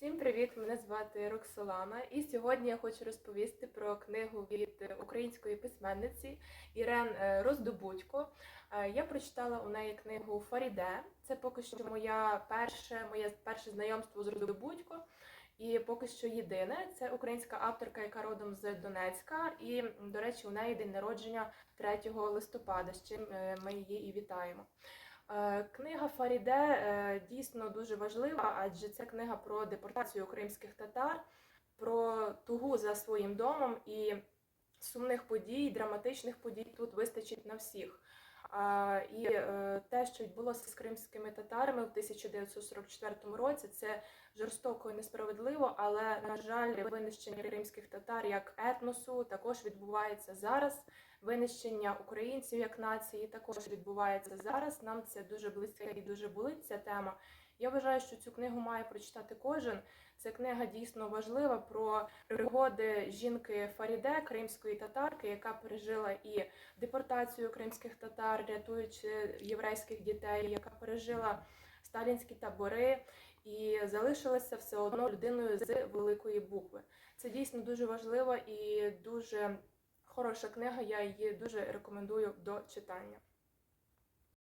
Всім привіт! Мене звати Роксолана, і сьогодні я хочу розповісти про книгу від української письменниці Ірен е, Роздобудько. Е, Я прочитала у неї книгу Фаріде. Це поки що моя перше, моє перше знайомство з Роздобудько. І поки що єдине, це українська авторка, яка родом з Донецька. І, до речі, у неї день народження 3 листопада, з чим е, ми її і вітаємо. Е, Книга Фаріде е, дійсно дуже важлива, адже це книга про депортацію кримських татар, про тугу за своїм домом і сумних подій, драматичних подій тут вистачить на всіх. І е, те, що відбулося з кримськими татарами в 1944 році, це жорстоко і несправедливо, але на жаль, винищення кримських татар як етносу також відбувається зараз. Винищення українців як нації також відбувається зараз. Нам це дуже близьке і дуже болить ця тема. Я вважаю, що цю книгу має прочитати кожен. Ця книга дійсно важлива про пригоди жінки Фаріде, кримської татарки, яка пережила і депортацію кримських татар, рятуючи єврейських дітей, яка пережила сталінські табори і залишилася все одно людиною з великої букви. Це дійсно дуже важливо і дуже хороша книга. Я її дуже рекомендую до читання.